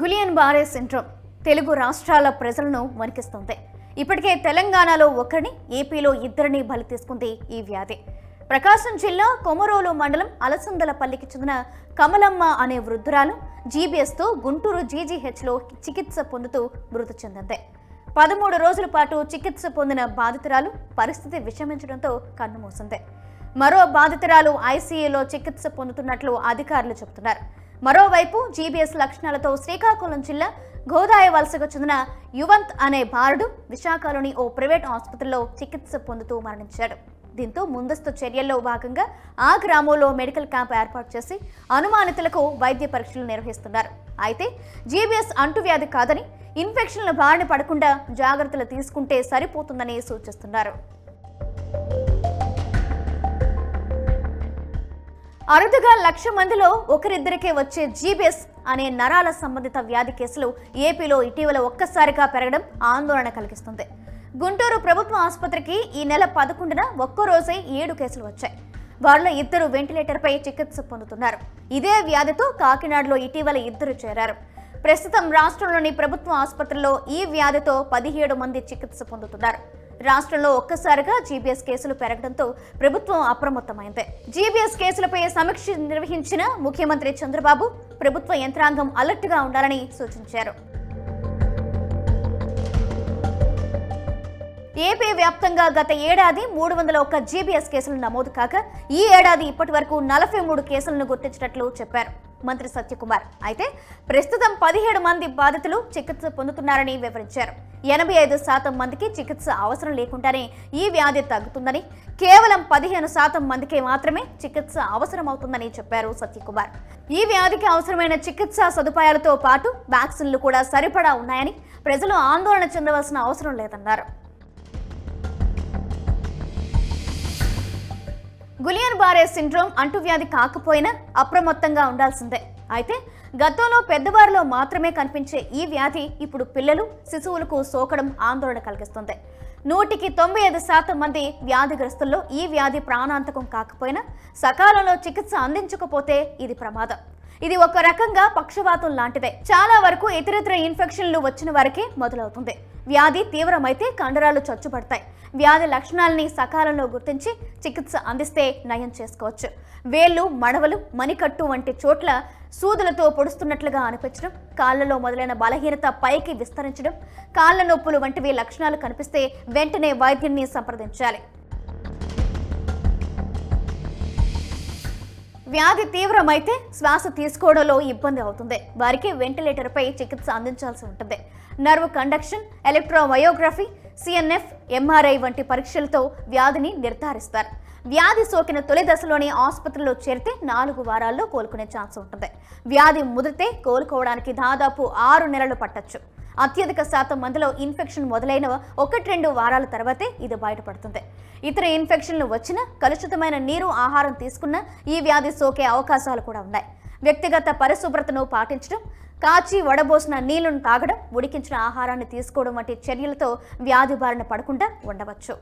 Guillain బారే syndrome Telugu రాష్ట్రాల ప్రజలను వణికిస్తుంది. ఇప్పటికే తెలంగాణలో ఒకరిని ఏపీలో ఇద్దరిని బలి తీసుకుంది ఈ వ్యాధి. ప్రకాశం జిల్లా కొమరోలు మండలం అలసందలపల్లికి చెందిన కమలమ్మ అనే వృద్ధురాలు జీబీఎస్తో గుంటూరు జీజీహెచ్లో చికిత్స పొందుతూ మృతి చెందింది. పదమూడు రోజుల పాటు చికిత్స పొందిన బాధితురాలు పరిస్థితి విషమించడంతో కన్నుమూసింది మరో బాధితురాలు ఐసీయూలో చికిత్స పొందుతున్నట్లు అధికారులు చెబుతున్నారు. మరోవైపు జీబీఎస్ లక్షణాలతో శ్రీకాకుళం జిల్లా గోదాయ వలసకు చెందిన యువంత్ అనే బాలుడు విశాఖలోని ఓ ప్రైవేట్ ఆసుపత్రిలో చికిత్స పొందుతూ మరణించాడు. దీంతో ముందస్తు చర్యల్లో భాగంగా ఆ గ్రామంలో మెడికల్ క్యాంప్ ఏర్పాటు చేసి అనుమానితులకు వైద్య పరీక్షలు నిర్వహిస్తున్నారు. అయితే జీబీఎస్ అంటువ్యాధి కాదని ఇన్ఫెక్షన్ల బారిన పడకుండా జాగ్రత్తలు తీసుకుంటే సరిపోతుందని సూచిస్తున్నారు. అరుదుగా లక్ష మందిలో ఒకరిద్దరికే వచ్చే జీబీఎస్ అనే నరాల సంబంధిత వ్యాధి కేసులు ఏపీలో ఇటీవల ఒక్కసారిగా పెరగడం ఆందోళన కలిగిస్తుంది. గుంటూరు ప్రభుత్వ ఆసుపత్రికి ఈ నెల పదకొండున ఒక్కో రోజే ఏడు కేసులు వచ్చాయి. వారిలో ఇద్దరు వెంటిలేటర్పై చికిత్స పొందుతున్నారు. ఇదే వ్యాధితో కాకినాడలో ఇటీవల ఇద్దరు చేరారు. ప్రస్తుతం రాష్ట్రంలోని ప్రభుత్వ ఆసుపత్రిలో ఈ వ్యాధితో పదిహేడు మంది చికిత్స పొందుతున్నారు. రాష్ట్రంలో ఒక్కసారిగా జీబీఎస్ కేసులు పెరగడంతో ప్రభుత్వం అప్రమత్తమైంది. జీబీఎస్ కేసులపై సమీక్ష నిర్వహించిన ముఖ్యమంత్రి చంద్రబాబు ప్రభుత్వ యంత్రాంగం అలర్ట్గా ఉండాలని సూచించారు. ఏపీ వ్యాప్తంగా గత ఏడాది మూడు వందల ఒక్క జీబీఎస్ కేసులు నమోదు కాగా ఈ ఏడాది ఇప్పటి వరకు నలభై మూడు కేసులను గుర్తించినట్లు చెప్పారు. మంత్రి సత్యకుమార్. అయితే ప్రస్తుతం పదిహేడు మంది బాధితులు చికిత్స పొందుతున్నారని వివరించారు. ఎనభై ఐదు శాతం మందికి చికిత్స అవసరం లేకుండానే ఈ వ్యాధి తగ్గుతుందని కేవలం పదిహేను శాతం మందికి మాత్రమే చికిత్స అవసరమవుతుందని చెప్పారు సత్యకుమార్. ఈ వ్యాధికి అవసరమైన చికిత్సా సదుపాయాలతో పాటు వ్యాక్సిన్లు కూడా సరిపడా ఉన్నాయని ప్రజలు ఆందోళన చెందవలసిన అవసరం లేదన్నారు. గులియన్ బారే సిండ్రోమ్ అంటువ్యాధి కాకపోయినా అప్రమత్తంగా ఉండాల్సిందే. అయితే గతంలో పెద్దవారిలో మాత్రమే కనిపించే ఈ వ్యాధి ఇప్పుడు పిల్లలు శిశువులకు సోకడం ఆందోళన కలిగిస్తుంది. నూటికి తొంభై ఐదు శాతం మంది వ్యాధిగ్రస్తుల్లో ఈ వ్యాధి ప్రాణాంతకం కాకపోయినా సకాలంలో చికిత్స అందించకపోతే ఇది ప్రమాదం. ఇది ఒక రకంగా పక్షవాతం లాంటిదే. చాలా వరకు ఇతరితర ఇన్ఫెక్షన్లు వచ్చిన వరకే మొదలవుతుంది. వ్యాధి తీవ్రమైతే కండరాలు చచ్చుపడతాయి. వ్యాధి లక్షణాలని సకాలంలో గుర్తించి చికిత్స అందిస్తే నయం చేసుకోవచ్చు. వేళ్ళు మడవలు మణికట్టు వంటి చోట్ల సూదులతో పొడుస్తున్నట్లుగా అనిపించడం కాళ్ళలో మొదలైన బలహీనత పైకి విస్తరించడం కాళ్ళ నొప్పులు వంటివి లక్షణాలు కనిపిస్తే వెంటనే వైద్యున్ని సంప్రదించాలి. వ్యాధి తీవ్రమైతే శ్వాస తీసుకోవడంలో ఇబ్బంది అవుతుంది. వారికి వెంటిలేటర్పై చికిత్స అందించాల్సి ఉంటుంది. Nerve conduction electromyography CNF MRI వంటి పరీక్షలతో వ్యాధిని నిర్ధారిస్తారు. వ్యాధి సోకిన తొలి దశలోనే ఆసుపత్రిలో చేరితే నాలుగు వారాల్లో కోలుకునే ఛాన్స్ ఉంటుంది. వ్యాధి ముదిరితే కోలుకోవడానికి దాదాపు ఆరు నెలలు పట్టొచ్చు. అత్యధిక శాతం మందిలో ఇన్ఫెక్షన్ మొదలైన ఒకటి రెండు వారాల తర్వాతే ఇది బయటపడుతుంది. ఇతర ఇన్ఫెక్షన్లు వచ్చినా కలుషితమైన నీరు ఆహారం తీసుకున్న ఈ వ్యాధి సోకే అవకాశాలు కూడా ఉన్నాయి. వ్యక్తిగత పరిశుభ్రతను పాటించడం కాచి వడబోసిన నీళ్ళను తాగడం ఉడికించిన ఆహారాన్ని తీసుకోవడం వంటి చర్యలతో వ్యాధి బారిన పడకుండా ఉండవచ్చు.